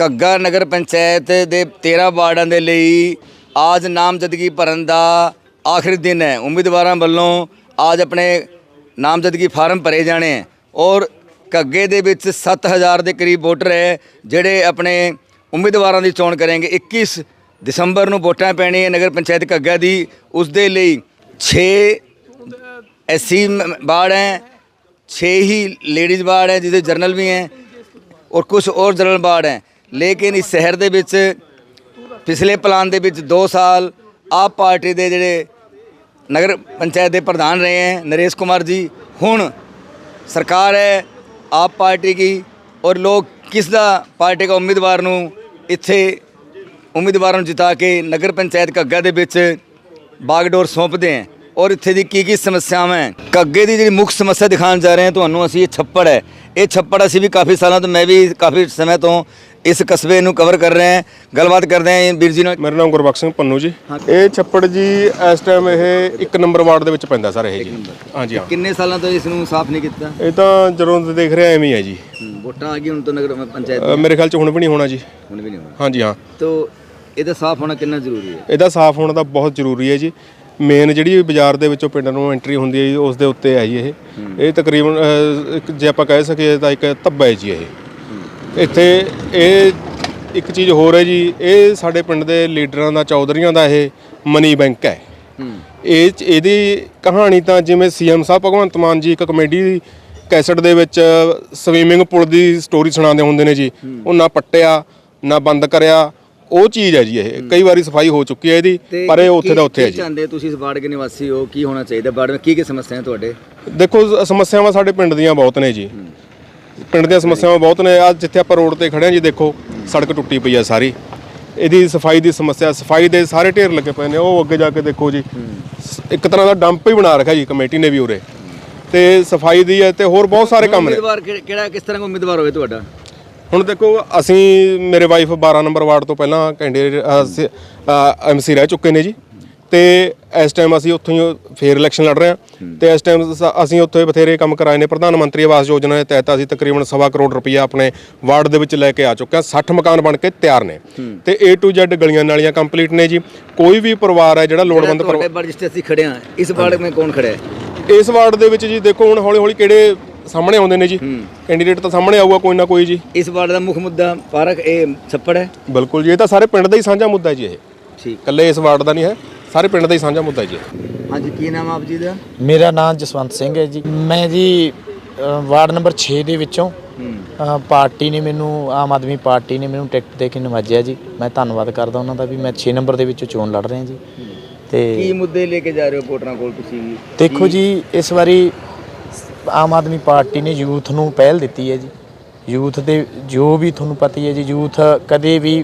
ਘੱਗਾ ਨਗਰ ਪੰਚਾਇਤ ਦੇ 13 ਵਾਰਡਾਂ ਦੇ ਲਈ ਆਜ ਨਾਮਜ਼ਦਗੀ ਭਰਨ ਦਾ ਆਖਰੀ ਦਿਨ ਹੈ। ਉਮੀਦਵਾਰਾਂ ਵੱਲੋਂ ਆਜ ਆਪਣੇ ਨਾਮਜ਼ਦਗੀ ਫਾਰਮ ਭਰੇ ਜਾਣੇ ਹੈ ਔਰ ਘੱਗੇ ਦੇ ਵਿੱਚ 7000 ਦੇ ਕਰੀਬ ਵੋਟਰ ਹੈ, ਜਿਹੜੇ ਆਪਣੇ ਉਮੀਦਵਾਰਾਂ ਦੀ ਚੋਣ ਕਰਨਗੇ। 21 ਦਸੰਬਰ ਨੂੰ ਵੋਟਾਂ ਪੈਣੀ ਹੈ ਨਗਰ ਪੰਚਾਇਤ ਘੱਗਾ ਦੀ। ਉਸ ਦੇ ਲਈ 6 ਐਸਸੀ ਵਾਰਡ ਹੈ 6 ਹੀ ਲੇਡੀਜ਼ ਵਾਰਡ ਹੈ, ਜਿਹਦੇ ਜਰਨਲ ਵੀ ਹੈ ਔਰ ਕੁਝ ਹੋਰ ਜਨਰਲ ਵਾਰਡ ਹੈ। ਲੇਕਿਨ ਇਸ ਸ਼ਹਿਰ ਦੇ ਵਿੱਚ ਪਿਛਲੇ ਪਲਾਨ ਦੇ ਵਿੱਚ 2 ਸਾਲ ਆਪ ਪਾਰਟੀ ਦੇ ਜਿਹੜੇ ਨਗਰ ਪੰਚਾਇਤ ਦੇ ਪ੍ਰਧਾਨ ਰਹੇ ਹੈ, ਨਰੇਸ਼ ਕੁਮਾਰ ਜੀ। ਹੁਣ ਸਰਕਾਰ ਹੈ ਆਪ ਪਾਰਟੀ ਕੀ ਔਰ ਲੋਕ ਕਿਸ ਦਾ ਪਾਰਟੀ ਦਾ ਉਮੀਦਵਾਰ ਨੂੰ ਇੱਥੇ ਉਮੀਦਵਾਰਾਂ ਨੂੰ ਜਿਤਾ ਕੇ ਨਗਰ ਪੰਚਾਇਤ ਘੱਗਾ ਦੇ ਵਿੱਚ ਬਾਗਡੋਰ ਸੌਂਪਦੇ ਹੈ ਔਰ ਇੱਥੇ ਦੀ ਕੀ ਕੀ ਸਮੱਸਿਆਵਾਂ ਹੈ? ਘੱਗੇ ਦੀ ਜਿਹੜੀ ਮੁੱਖ ਸਮੱਸਿਆ ਦਿਖਾਉਣ ਜਾ ਰਹੇ ਹਾਂ, ਤੁਹਾਨੂੰ ਅਸੀਂ ਇਹ ਛੱਪੜ ਹੈ। ਇਹ ਛੱਪੜ ਅਸੀਂ ਵੀ ਕਾਫੀ ਸਾਲਾਂ ਤੋਂ, ਮੈਂ ਵੀ ਕਾਫੀ ਸਮੇਂ ਤੋਂ ਇਸ ਕਸਬੇ ਨੂੰ ਕਵਰ ਕਰ ਰਹੇ ਹਾਂ। ਗੱਲਬਾਤ ਕਰਦੇ ਹਾਂ ਵੀਰ ਜੀ ਨਾਲ। ਮੇਰਾ ਨਾਮ ਗੁਰਬਖਸ਼ ਸਿੰਘ ਪੰਨੂ ਜੀ। ਇਹ ਛੱਪੜ ਜੀ ਇਸ ਟਾਈਮ ਇਹ ਇੱਕ ਨੰਬਰ ਵਾਰਡ ਦੇ ਵਿੱਚ ਪੈਂਦਾ ਸਰ ਇਹ ਜੀ। ਹਾਂਜੀ ਹਾਂ। ਕਿੰਨੇ ਸਾਲਾਂ ਤੋਂ ਇਸ ਨੂੰ ਸਾਫ਼ ਨਹੀਂ ਕੀਤਾ? ਇਹ ਤਾਂ ਜਦੋਂ ਦੇ ਦੇਖ ਰਿਹਾ ਐਵੇਂ ਹੀ ਹੈ ਜੀ। ਵੋਟਾਂ ਆ ਗਈ ਹੁਣ ਤੋਂ ਨਗਰ ਪੰਚਾਇਤ ਅ, ਮੇਰੇ ਖਿਆਲ ਚ ਹੁਣ ਵੀ ਨਹੀਂ ਹੋਣਾ ਜੀ। ਹੁਣ ਵੀ ਨਹੀਂ ਹੋਣਾ। ਹਾਂਜੀ ਹਾਂ। ਤੋ ਇਹਦਾ ਸਾਫ਼ ਹੋਣਾ ਕਿੰਨਾ ਜ਼ਰੂਰੀ ਹੈ? ਇਹਦਾ ਸਾਫ਼ ਹੋਣਾ ਤਾਂ ਬਹੁਤ ਜ਼ਰੂਰੀ ਹੈ ਜੀ। ਮੇਨ ਜਿਹੜੀ ਬਾਜ਼ਾਰ ਦੇ ਵਿੱਚੋਂ ਪਿੰਡ ਨੂੰ ਐਂਟਰੀ ਹੁੰਦੀ ਹੈ ਜੀ ਉਸ ਦੇ ਉੱਤੇ ਹੈ ਜੀ ਇਹ। ਇਹ ਤਕਰੀਬਨ ਇੱਕ ਜੇ ਆਪਾਂ ਕਹਿ ਸਕੀਏ ਤਾਂ ਇੱਕ ਧੱਬਾ ਹੈ ਜੀ ਇਹ। ਇੱਥੇ ਇਹ ਇੱਕ ਚੀਜ਼ ਹੋਰ ਹੈ ਜੀ ਇਹ ਸਾਡੇ ਪਿੰਡ ਦੇ ਲੀਡਰਾਂ ਦਾ ਚੌਧਰੀਆਂ ਦਾ ਇਹ ਮਨੀ ਬੈਂਕ ਹੈ। ਇਹ ਇਹਦੀ ਕਹਾਣੀ ਤਾਂ ਜਿਵੇਂ ਸੀਐਮ ਸਾਹਿਬ ਭਗਵੰਤ ਮਾਨ ਜੀ ਇੱਕ ਕਮੇਡੀ ਕੈਸਟ ਦੇ ਵਿੱਚ ਸਵੀਮਿੰਗ ਪੂਲ ਦੀ ਸਟੋਰੀ ਸੁਣਾਉਂਦੇ ਹੁੰਦੇ ਨੇ ਜੀ। ਉਹ ਨਾ ਪੱਟਿਆ ਨਾ ਬੰਦ ਕਰਿਆ ਉਹ ਚੀਜ਼ ਹੈ ਜੀ ਇਹ। ਕਈ ਵਾਰੀ ਸਫ਼ਾਈ ਹੋ ਚੁੱਕੀ ਹੈ ਇਹਦੀ ਪਰ ਇਹ ਉੱਥੇ ਦਾ ਉੱਥੇ ਹੈ ਕੀ ਜੀ। ਚਾਹੁੰਦੇ ਤੁਸੀਂ ਵਾਰਡ ਦੇ ਨਿਵਾਸੀ ਹੋ? ਕੀ ਹੋਣਾ ਚਾਹੀਦਾ? ਵਾਰਡ ਵਿੱਚ ਕੀ ਕੀ ਸਮੱਸਿਆਵਾਂ ਤੁਹਾਡੇ? ਦੇਖੋ ਸਮੱਸਿਆਵਾਂ ਸਾਡੇ ਪਿੰਡ ਦੀਆਂ ਬਹੁਤ ਨੇ ਜੀ। ਪਿੰਡ ਦੀਆਂ ਸਮੱਸਿਆਵਾਂ ਬਹੁਤ ਨੇ। ਆ ਜਿੱਥੇ ਆਪਾਂ ਰੋਡ ਤੇ ਖੜੇ ਹਾਂ ਜੀ ਦੇਖੋ ਸੜਕ ਟੁੱਟੀ ਪਈ ਆ ਸਾਰੀ। ਇਹਦੀ ਸਫ਼ਾਈ ਦੀ ਸਮੱਸਿਆ ਸਫ਼ਾਈ ਦੇ ਸਾਰੇ ਢੇਰ ਲੱਗੇ ਪਏ ਨੇ। ਉਹ ਅੱਗੇ ਜਾ ਕੇ ਦੇਖੋ ਜੀ ਇੱਕ ਤਰ੍ਹਾਂ ਦਾ ਡੰਪ ਹੀ ਬਣਾ ਰੱਖਿਆ ਜੀ ਕਮੇਟੀ ਨੇ ਵੀ ਉਰੇ। ਤੇ ਸਫ਼ਾਈ ਦੀ ਹੈ ਤੇ ਹੋਰ ਬਹੁਤ ਸਾਰੇ ਕੰਮ ਨੇ। ਉਮੀਦਵਾਰ ਕਿਹੜਾ ਕਿਹੜਾ- ਕਿਸ ਤਰ੍ਹਾਂ ਦਾ ਉਮੀਦਵਾਰ ਹੋਵੇ ਤੁਹਾਡਾ? ਹੁਣ ਦੇਖੋ ਅਸੀਂ ਮੇਰੇ ਵਾਈਫ 12 ਨੰਬਰ ਵਾਰਡ ਤੋਂ ਪਹਿਲਾਂ ਕੈਂਡੀਡੇਟ ਐਮਸੀ ਰਹਿ ਚੁੱਕੇ ਨੇ ਜੀ। ਤੇ ਇਸ ਟਾਈਮ ਅਸੀਂ ਉੱਥੋਂ ਹੀ ਫੇਰ ਇਲੈਕਸ਼ਨ ਲੜ ਰਹੇ ਹਾਂ। ਤੇ ਇਸ ਟਾਈਮ ਅਸੀਂ ਉੱਥੇ ਬਥੇਰੇ ਕੰਮ ਕਰਾਏ ਨੇ। ਪ੍ਰਧਾਨ ਮੰਤਰੀ ਆਵਾਸ ਯੋਜਨਾ ਦੇ ਤਹਿਤ ਅਸੀਂ ਤਕਰੀਬਨ ਸਵਾ ਕਰੋੜ ਰੁਪਈਆ ਆਪਣੇ ਵਾਰਡ ਦੇ ਵਿੱਚ ਲੈ ਕੇ ਆ ਚੁੱਕੇ ਹਾਂ। 60 ਮਕਾਨ ਬਣ ਕੇ ਤਿਆਰ ਨੇ। ਤੇ A to Z ਗਲੀਆਂ ਨਾਲੀਆਂ ਕੰਪਲੀਟ ਨੇ ਜੀ। ਕੋਈ ਵੀ ਪਰਿਵਾਰ ਹੈ ਜਿਹੜਾ ਲੋੜਵੰਦ ਪਰਿਵਾਰ ਤੁਹਾਡੇ ਵਾਰਡ ਜਿਸ ਤੇ ਅਸੀਂ ਖੜੇ ਹਾਂ ਇਸ ਵਾਰਡ ਵਿੱਚ ਕੌਣ ਖੜਾ ਹੈ? ਇਸ ਵਾਰਡ ਦੇ ਵਿੱਚ ਜੀ ਦੇਖੋ ਹੁਣ ਹੌਲੀ ਹੌਲੀ ਕਿਹੜੇ ਸਾਹਮਣੇ ਆਉਂਦੇ ਨੇ ਜੀ। ਕੈਂਡੀਡੇਟ ਤਾਂ ਸਾਹਮਣੇ ਆਊਗਾ ਕੋਈ ਨਾ ਕੋਈ ਜੀ। ਇਸ ਵਾਰਡ ਦਾ ਮੁੱਖ ਮੁੱਦਾ ਪਾਰਕ ਇਹ ਛੱਪੜ ਹੈ? ਬਿਲਕੁਲ ਜੀ ਇਹ ਤਾਂ ਸਾਰੇ ਪਿੰਡ ਦਾ ਹੀ ਸਾਂਝਾ ਮੁੱਦਾ ਹੈ ਜੀ ਇਹ। ਠੀਕ। ਇਕੱਲੇ ਇਸ ਵਾਰਡ ਦਾ ਨਹੀਂ ਹੈ। ਸਾਰੇ ਪਿੰਡ ਦਾ ਹੀ ਸਾਂਝਾ ਮੁੱਦਾ ਹੈ ਜੀ। ਹਾਂਜੀ ਕੀ ਨਾਮ ਆਪ ਜੀ ਦਾ? ਮੇਰਾ ਨਾਮ ਜਸਵੰਤ ਸਿੰਘ ਹੈ ਜੀ। ਮੈਂ ਜੀ ਵਾਰਡ ਨੰਬਰ 6 ਦੇ ਵਿੱਚੋਂ ਪਾਰਟੀ ਨੇ ਮੈਨੂੰ ਆਮ ਆਦਮੀ ਪਾਰਟੀ ਨੇ ਮੈਨੂੰ ਟਿਕਟ ਦੇ ਕੇ ਨਵਾਜਿਆ ਜੀ। ਮੈਂ ਧੰਨਵਾਦ ਕਰਦਾ ਉਹਨਾਂ ਦਾ ਵੀ ਮੈਂ 6 ਨੰਬਰ ਦੇ ਵਿੱਚੋਂ ਚੋਣ ਲੜ ਰਿਹਾ ਜੀ। ਤੇ ਕੀ ਮੁੱਦੇ ਲੈ ਕੇ ਜਾ ਰਹੇ ਹੋ ਵੋਟਰਾਂ ਕੋਲ ਤੁਸੀਂ ਦੇਖੋ ਜੀ ਇਸ ਵਾਰੀ ਆਮ ਆਦਮੀ ਪਾਰਟੀ ਨੇ ਯੂਥ ਨੂੰ ਪਹਿਲ ਦਿੱਤੀ ਹੈ ਜੀ। ਯੂਥ ਦੇ ਜੋ ਵੀ ਤੁਹਾਨੂੰ ਪਤਾ ਹੀ ਹੈ ਜੀ ਯੂਥ ਕਦੇ ਵੀ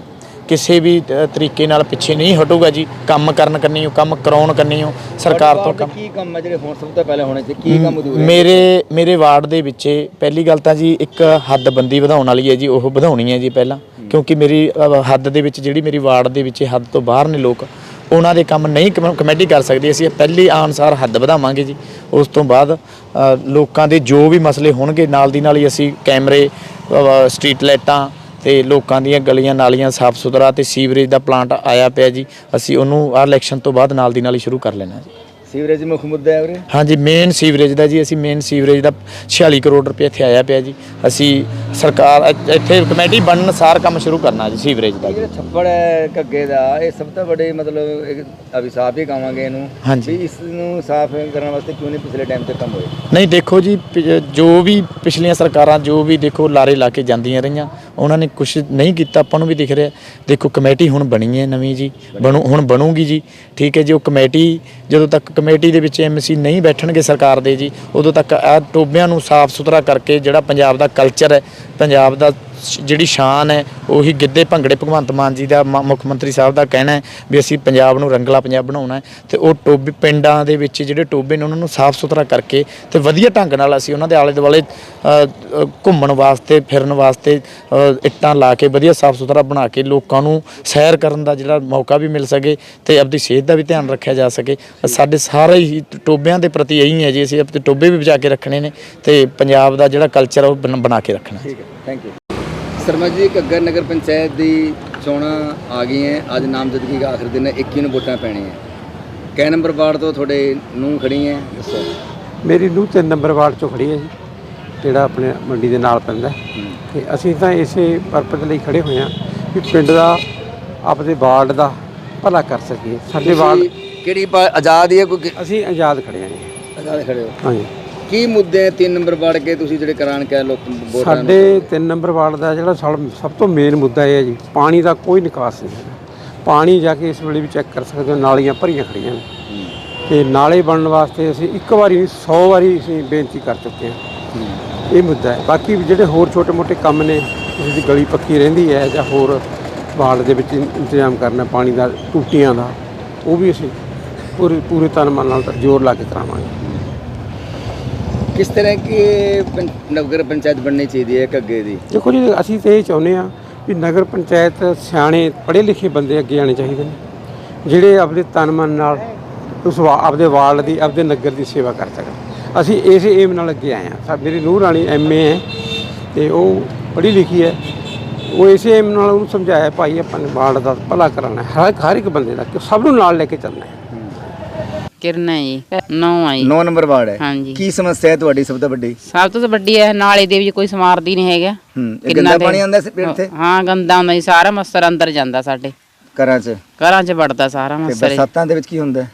ਕਿਸੇ ਵੀ ਤਰੀਕੇ ਨਾਲ ਪਿੱਛੇ ਨਹੀਂ ਹਟੂਗਾ ਜੀ। ਕੰਮ ਕਰਨ ਕੰਨੀ ਕੰਮ ਕਰਾਉਣ ਕੰਨੀ ਸਰਕਾਰ ਤੋਂ ਕੰਮ ਕੀ ਕੰਮ ਹੈ ਜਿਹੜੇ ਹੁਣ ਸਭ ਤੋਂ ਪਹਿਲਾਂ ਹੋਣੇ ਚਾਹੀਦੇ ਕੀ ਕੰਮ ਅਧੂਰੇ ਮੇਰੇ ਮੇਰੇ ਵਾਰਡ ਦੇ ਵਿੱਚ ਪਹਿਲੀ ਗੱਲ ਤਾਂ ਜੀ ਇੱਕ ਹੱਦਬੰਦੀ ਵਧਾਉਣ ਵਾਲੀ ਹੈ ਜੀ ਉਹ ਵਧਾਉਣੀ ਹੈ ਜੀ ਪਹਿਲਾਂ। ਕਿਉਂਕਿ ਮੇਰੀ ਹੱਦ ਦੇ ਵਿੱਚ ਜਿਹੜੀ ਮੇਰੀ ਵਾਰਡ ਦੇ ਵਿੱਚ ਹੱਦ ਤੋਂ ਬਾਹਰ ਨੇ ਲੋਕ ਉਹਨਾਂ ਦੇ ਕੰਮ ਨਹੀਂ ਕਮ- ਕਮੇਟੀ ਕਰ ਸਕਦੀ। ਅਸੀਂ ਪਹਿਲੀ ਅਨੁਸਾਰ ਹੱਦ ਵਧਾਵਾਂਗੇ ਜੀ। ਉਸ ਤੋਂ ਬਾਅਦ ਲੋਕਾਂ ਦੇ ਜੋ ਵੀ ਮਸਲੇ ਹੋਣਗੇ ਨਾਲ ਦੀ ਨਾਲ ਹੀ ਅਸੀਂ ਕੈਮਰੇ ਸਟਰੀਟ ਲਾਈਟਾਂ ਤੇ ਲੋਕਾਂ ਦੀਆਂ ਗਲੀਆਂ ਨਾਲੀਆਂ ਸਾਫ਼ ਸੁਥਰਾ ਤੇ ਸੀਵਰੇਜ ਦਾ ਪਲਾਂਟ ਆਇਆ ਪਿਆ ਜੀ। ਅਸੀਂ ਉਹਨੂੰ ਆ ਇਲੈਕਸ਼ਨ ਤੋਂ ਬਾਅਦ ਨਾਲ ਦੀ ਨਾਲ ਹੀ ਸ਼ੁਰੂ ਕਰ ਲੈਣਾ ਜੀ। ਸੀਵਰੇਜ ਮੁੱਖ ਮੁੱਦਾ ਹੈ ਉਰੇ? ਹਾਂਜੀ ਮੇਨ ਸੀਵਰੇਜ ਦਾ ਜੀ। ਅਸੀਂ ਮੇਨ ਸੀਵਰੇਜ ਦਾ 46 ਕਰੋੜ ਰੁਪਏ ਇੱਥੇ ਆਇਆ ਪਿਆ ਜੀ। ਅਸੀਂ ਸਰਕਾਰ ਇੱਥੇ- ਇੱਥੇ ਕਮੇਟੀ ਬਣਨ ਸਾਰ ਕੰਮ ਸ਼ੁਰੂ ਕਰਨਾ ਜੀ ਸੀਵਰੇਜ ਦਾ ਜੀ। ਜਿਹੜਾ ਛੱਪੜ ਹੈ ਘੱਗੇ ਦਾ ਇਹ ਸਭ ਤੋਂ ਵੱਡੇ ਮਤਲਬ ਇੱਕ ਅਭਿਸ਼ਾਪ ਹੀ ਕਹਾਂਗੇ ਇਹਨੂੰ। ਹਾਂਜੀ। ਵੀ ਇਸ ਨੂੰ ਸਾਫ਼ ਕਰਨ ਵਾਸਤੇ ਕਿਉਂ ਨਹੀਂ ਪਿਛਲੇ ਟਾਈਮ ਤੇ ਕੰਮ ਹੋਏ? ਨਹੀਂ ਦੇਖੋ ਜੀ ਪਿ- ਜੋ ਵੀ ਪਿਛਲੀਆਂ ਸਰਕਾਰਾਂ ਜੋ ਵੀ ਦੇਖੋ ਲਾਰੇ ਲਾ ਕੇ ਜਾਂਦੀਆਂ ਰਹੀਆਂ ਉਹਨਾਂ ਨੇ ਕੁਝ ਨਹੀਂ ਕੀਤਾ, ਆਪਾਂ ਨੂੰ ਵੀ ਦਿਖ ਰਿਹਾ, ਦੇਖੋ ਕਮੇਟੀ ਹੁਣ ਬਣੀ ਹੈ ਨਵੀਂ ਜੀ, ਬਣੂ, ਹੁਣ ਬਣੂਗੀ ਜੀ, ਠੀਕ ਹੈ ਜੀ, ਉਹ ਕਮੇਟੀ, ਜਦੋਂ ਤੱਕ ਕਮੇਟੀ ਦੇ ਵਿੱਚ ਐਮਸੀ ਨਹੀਂ ਬੈਠਣਗੇ ਸਰਕਾਰ ਦੇ ਜੀ, ਉਦੋਂ ਤੱਕ ਆ ਟੋਬਿਆਂ ਨੂੰ ਸਾਫ਼ ਸੁਥਰਾ ਕਰਕੇ ਜਿਹੜਾ ਪੰਜਾਬ ਦਾ ਕਲਚਰ ਹੈ, ਪੰਜਾਬ ਦਾ ਜਿਹੜੀ ਸ਼ਾਨ ਹੈ, ਉਹੀ ਗਿੱਧੇ ਭੰਗੜੇ ਭਗਵੰਤ ਮਾਨ ਜੀ ਦਾ ਮ- ਮੁੱਖ ਮੰਤਰੀ ਸਾਹਿਬ ਦਾ ਕਹਿਣਾ ਹੈ ਵੀ ਅਸੀਂ ਪੰਜਾਬ ਨੂੰ ਰੰਗਲਾ ਪੰਜਾਬ ਬਣਾਉਣਾ ਹੈ ਤੇ ਉਹ ਟੋਬੇ, ਪਿੰਡਾਂ ਦੇ ਵਿੱਚ ਜਿਹੜੇ ਟੋਬੇ ਨੇ ਉਹਨਾਂ ਨੂੰ ਸਾਫ਼ ਸੁਥਰਾ ਕਰਕੇ ਤੇ ਵਧੀਆ ਢੰਗ ਨਾਲ ਅਸੀਂ ਉਹਨਾਂ ਦੇ ਆਲੇ ਦੁਆਲੇ ਘੁੰਮਣ ਵਾਸਤੇ, ਫਿਰਨ ਵਾਸਤੇ ਇੱਟਾਂ ਲਾ ਕੇ ਵਧੀਆ ਸਾਫ਼ ਸੁਥਰਾ ਬਣਾ ਕੇ ਲੋਕਾਂ ਨੂੰ ਸੈਰ ਕਰਨ ਦਾ ਜਿਹੜਾ ਮੌਕਾ ਵੀ ਮਿਲ ਸਕੇ ਤੇ ਆਪਣੀ ਸਿਹਤ ਦਾ ਵੀ ਧਿਆਨ ਰੱਖਿਆ ਜਾ ਸਕੇ। ਸਾਡੇ ਸਾਰੇ ਹੀ ਟੋਬਿਆਂ ਦੇ ਪ੍ਰਤੀ ਇਹੀ ਹੈ ਜੀ, ਅਸੀਂ ਆਪਣੇ ਟੋਬੇ ਵੀ ਬਚਾ ਕੇ ਰੱਖਣੇ ਨੇ ਤੇ ਪੰਜਾਬ ਦਾ ਜਿਹੜਾ ਕਲਚਰ ਉਹ ਬਣ- ਬਣਾ ਕੇ ਰੱਖਣਾ। ਠੀਕ ਹੈ ਥੈਂਕ ਯੂ ਸਰਮਾ ਜੀ ਘੱਗਰ ਨਗਰ ਪੰਚਾਇਤ ਦੀ ਚੋਣਾਂ ਆ ਗਈਆਂ ਅੱਜ ਨਾਮਜ਼ਦਗੀ ਦਾ ਆਖਰ ਦਿਨ ਹੈ 21 ਨੂੰ ਵੋਟਾਂ ਪੈਣੀਆਂ ਕੈ ਨੰਬਰ ਵਾਰਡ ਤੋਂ ਤੁਹਾਡੇ ਨੂੰ ਖੜੀ ਹੈ ਦੱਸੋ। ਮੇਰੀ ਨੂੰ ਤਿੰਨ ਨੰਬਰ ਵਾਰਡ ਚੋਂ ਖੜੀ ਹੈ ਜੀ ਜਿਹੜਾ ਆਪਣੇ ਮੰਡੀ ਦੇ ਨਾਲ ਪੈਂਦਾ ਹੈ। ਤੇ ਅਸੀਂ ਤਾਂ ਇਸੇ ਪਰਪਸ ਲਈ ਖੜੇ ਹੋਏ ਹਾਂ ਕਿ ਪਿੰਡ ਦਾ ਆਪਦੇ ਵਾਰਡ ਦਾ ਭਲਾ ਕਰ ਸਕੀਏ। ਸਾਡੇ ਵਾਰਡ ਤੁਸੀਂ ਕਿਹੜੀ ਪਾ- ਆਜ਼ਾਦ ਹੀ ਹੈ ਕੋਈ ਕਿ- ਅਸੀਂ ਆਜ਼ਾਦ ਖੜੇ ਹਾਂ ਜੀ। ਆਜ਼ਾਦ ਖੜੇ ਹੋ। ਹਾਂਜੀ। ਕੀ ਮੁੱਦੇ 3 ਨੰਬਰ ਵਾਰਡ ਕੇ ਤੁਸੀਂ ਜਿਹੜੇ ਕਰਾਣ ਕੇ ਲੋਕ ਵੋਟਾਂ ਨੂੰ ਸਾਡੇ ਤਿੰਨ ਨੰਬਰ ਵਾਰਡ ਦਾ ਜਿਹੜਾ ਸਲ- ਸਭ ਤੋਂ ਮੇਨ ਮੁੱਦਾ ਇਹ ਹੈ ਜੀ ਪਾਣੀ ਦਾ ਕੋਈ ਨਿਕਾਸ ਨਹੀਂ ਹੈ। ਪਾਣੀ ਜਾ ਕੇ ਇਸ ਵੇਲੇ ਵੀ ਚੈੱਕ ਕਰ ਸਕਦੇ ਹੋ ਨਾਲੀਆਂ ਭਰੀਆਂ ਖੜੀਆਂ ਨੇ। ਤੇ ਨਾਲੇ ਬਣਨ ਵਾਸਤੇ ਅਸੀਂ ਇੱਕ ਵਾਰੀ ਨਹੀਂ 100 ਵਾਰੀ ਅਸੀਂ ਬੇਨਤੀ ਕਰ ਚੁੱਕੇ ਹਾਂ। ਇਹ ਮੁੱਦਾ ਹੈ। ਬਾਕੀ ਜਿਹੜੇ ਹੋਰ ਛੋਟੇ-ਮੋਟੇ ਕੰਮ ਨੇ ਕਿਸੇ ਦੀ ਗਲੀ ਪੱਕੀ ਰਹਿੰਦੀ ਹੈ ਜਾਂ ਹੋਰ ਵਾਰਡ ਦੇ ਵਿੱਚ ਇੰ- ਇੰਤਜ਼ਾਮ ਕਰਨਾ ਪਾਣੀ ਦਾ ਟੂਟੀਆਂ ਦਾ ਉਹ ਵੀ ਅਸੀਂ ਪੂਰੇ ਪੂਰੇ ਤਨ ਮਨ ਨਾਲ ਜ਼ੋਰ ਲਾ ਕੇ ਕਰਾਵਾਂਗੇ। ਕਿਸ ਤਰ੍ਹਾਂ ਕਿ ਪੰ- ਨਗਰ ਪੰਚਾਇਤ ਬਣਨੀ ਚਾਹੀਦੀ ਹੈ ਇੱਕ ਅੱਗੇ ਦੀ? ਦੇਖੋ ਜੀ, ਅਸੀਂ ਤਾਂ ਇਹ ਚਾਹੁੰਦੇ ਆ ਵੀ ਨਗਰ ਪੰਚਾਇਤ ਸਿਆਣੇ ਪੜ੍ਹੇ ਲਿਖੇ ਬੰਦੇ ਅੱਗੇ ਆਣੇ ਚਾਹੀਦੇ ਨੇ, ਜਿਹੜੇ ਆਪਣੇ ਤਨ ਮਨ ਨਾਲ ਉਸ ਵਾ- ਆਪਦੇ ਵਾਰਡ ਦੀ, ਆਪਦੇ ਨਗਰ ਦੀ ਸੇਵਾ ਕਰ ਸਕਣ। ਅਸੀਂ ਇਸੇ ਏਮ ਨਾਲ ਅੱਗੇ ਆਏ ਆ ਸਾ ਮੇਰੀ ਨੂੰਹ ਰਾਣੀ ਐਮਏ ਹੈ ਤੇ ਉਹ ਪੜ੍ਹੀ ਲਿਖੀ ਹੈ। ਉਹ ਇਸੇ ਏਮ ਨਾਲ ਉਹਨੂੰ ਸਮਝਾਇਆ, ਭਾਈ, ਆਪਾਂ ਨੇ ਵਾਰਡ ਦਾ ਭਲਾ ਕਰਾਉਣਾ ਹੈ। ਹਰ ਹਰ ਇੱਕ ਬੰਦੇ ਦਾ, ਕਿ ਸਭ ਨੂੰ ਨਾਲ ਲੈ ਕੇ ਚੱਲਣਾ ਹੈ। ਕਿਰਨ ਹੈ ਜੀ ਨੌ ਆਈ 9 ਨੰਬਰ ਵਾਰਡ ਹੈ। ਹਾਂਜੀ। ਕੀ ਸਮੱਸਿਆ ਹੈ ਤੁਹਾਡੀ ਸਭ ਤੋਂ ਵੱਡੀ? ਸਭ ਤੋਂ ਵੱਡੀ ਹੈ ਨਾਲੇ ਦੇ ਵਿੱਚ ਕੋਈ ਸਮਾਰਦੀ ਨਹੀਂ ਹੈਗਾ। ਹੂੰ ਇਹ ਗੰਦਾ ਪਾਣੀ ਆਉਂਦਾ ਸੀ ਪੇੜ ਤੇ? ਹਾਂ ਗੰਦਾ ਆਉਂਦਾ ਜੀ ਸਾਰਾ ਮੱਸਰ ਅੰਦਰ ਜਾਂਦਾ ਸਾਡੇ। ਘਰਾਂ 'ਚ? ਘਰਾਂ 'ਚ ਵੜਦਾ ਸਾਰਾ ਤੇ ਮੱਸਰ। ਬਰਸਾਤਾਂ ਦੇ ਵਿੱਚ ਕੀ ਹੁੰਦਾ? ਹੈ?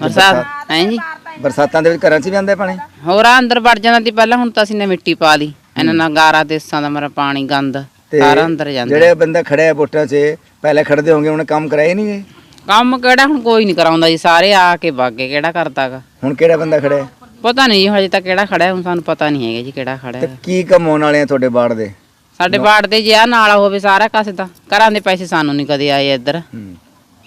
ਬਰਸਾਤ ਹੈ ਜੀ? ਬਰਸਾਤਾਂ ਦੇ ਵਿੱਚ ਘਰਾਂ 'ਚ ਵੀ ਆਉਂਦਾ ਹੈ ਪਾਣੀ? ਹੋਰ ਆ ਅੰਦਰ ਵੜ ਜਾਂਦਾ ਸੀ ਪਹਿਲਾਂ ਹੁਣ ਤਾਂ ਅਸੀਂ ਨੇ ਮਿੱਟੀ ਪਾ ਲਈ। ਇਹਨਾਂ ਨਾਲ ਗਾਰਾ ਦੇਸਾਂ ਦਾ ਮੇਰਾ ਪਾਣੀ ਗੰਦ ਸਾਰਾ ਅੰਦਰ ਜਾਂਦਾ। ਜਿਹੜੇ ਬੰਦਾ ਖੜਿਆ ਹੈ ਵੋਟਾਂ 'ਚ ਪਹਿਲੇ ਖੜਦੇ ਹੋਣਗੇ ਉਹਨੇ ਕੰਮ ਕਰਾਏ ਨਹੀਂ ਗਏ ਕੰਮ ਕਿਹੜਾ ਹੁਣ ਕੋਈ ਨਹੀਂ ਕਰਾਉਂਦਾ ਜੀ ਸਾਰੇ ਆ ਕੇ ਬਾਗੇ ਕਿਹੜਾ ਕਰਦਾਗਾ। ਹੁਣ ਕਿਹੜਾ ਬੰਦਾ ਖੜਿਆ? ਹੈ? ਪਤਾ ਨਹੀਂ ਜੀ ਹਜੇ ਤੱਕ ਕਿਹੜਾ ਖੜਾ ਹੈ ਹੁਣ ਸਾਨੂੰ ਪਤਾ ਨਹੀਂ ਹੈਗਾ ਜੀ ਕਿਹੜਾ ਖੜਾ ਤੇ ਹੈ। ਕੀ ਕੰਮ ਹੋਣ ਵਾਲੇ ਆ ਤੁਹਾਡੇ ਵਾਰਡ ਦੇ? ਸਾਡੇ ਬਾੜ ਦੇ ਜੇ ਆ ਨਾਲ ਹੋਵੇ ਸਾਰਾ ਕਾਸੇ ਦਾ ਘਰਾਂ ਦੇ ਪੈਸੇ ਸਾਨੂੰ ਨਹੀਂ ਕਦੇ ਆਏ ਇੱਧਰ। ਹੂੰ।